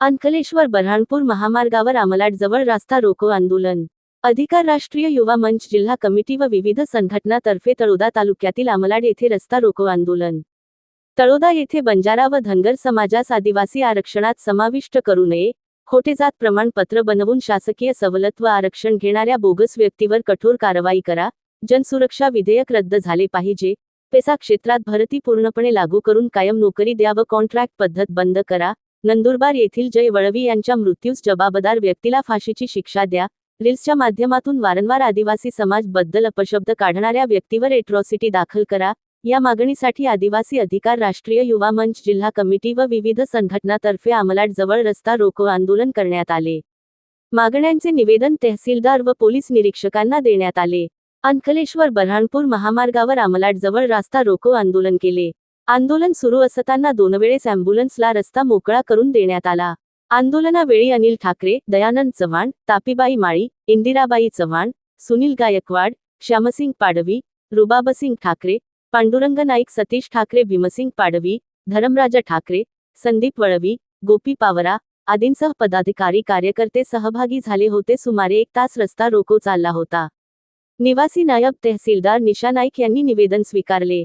अंकलेश्वर बऱ्हाणपूर महामार्गावर आमलाटजवळ रास्ता रोको आंदोलन. अधिकार राष्ट्रीय युवा मंच जिल्हा कमिटी व विविध संघटनातर्फे तळोदा तालुक्यातील आमलाड येथे रस्ता रोको आंदोलन. तळोदा येथे बंजारा व धनगर समाजास आदिवासी आरक्षणात समाविष्ट करू नये खोटे जात प्रमाणपत्र बनवून शासकीय सवलत व आरक्षण घेणाऱ्या बोगस व्यक्तीवर कठोर कारवाई करा जनसुरक्षा विधेयक रद्द झाले पाहिजे पेसा क्षेत्रात भरती पूर्णपणे लागू करून कायम नोकरी द्या व कॉन्ट्रॅक्ट पद्धत बंद करा नंदुरबार येथील जय वळवी यांच्या मृत्यूस जबाबदार व्यक्तीला फाशीची शिक्षा द्या. रील्सच्या माध्यमातून वारंवार आदिवासी समाजबद्दल अपशब्द काढणाऱ्या व्यक्तीवर एट्रॉसिटी दाखल करा. या मागणीसाठी आदिवासी अधिकार राष्ट्रीय युवा मंच जिल्हा कमिटी व विविध संघटनातर्फे आमलाट जवळ रस्ता रोको आंदोलन करण्यात आले. मागण्यांचे निवेदन तहसीलदार व पोलीस निरीक्षकांना देण्यात आले. अंकलेश्वर बऱ्हाणपूर महामार्गावर आमलाट जवळ रास्ता रोको आंदोलन केले. आंदोलन सुरू असताना दोनवेळेस अँब्युलन्सला रस्ता मोकळा करून देण्यात आला. आंदोलनावेळी अनिल ठाकरे दयानंद चव्हाण तापीबाई माळी इंदिराबाई चव्हाण सुनील गायकवाड श्यामसिंग पाडवी रुबाबसिंग ठाकरे पांडुरंग नाईक सतीश ठाकरे भीमसिंग पाडवी धरमराजा ठाकरे संदीप वळवी गोपी पावरा आदींसह पदाधिकारी कार्यकर्ते सहभागी झाले होते. सुमारे एक तास रस्ता रोको चालला होता. निवासी नायब तहसीलदार निशा नाईक यांनी निवेदन स्वीकारले.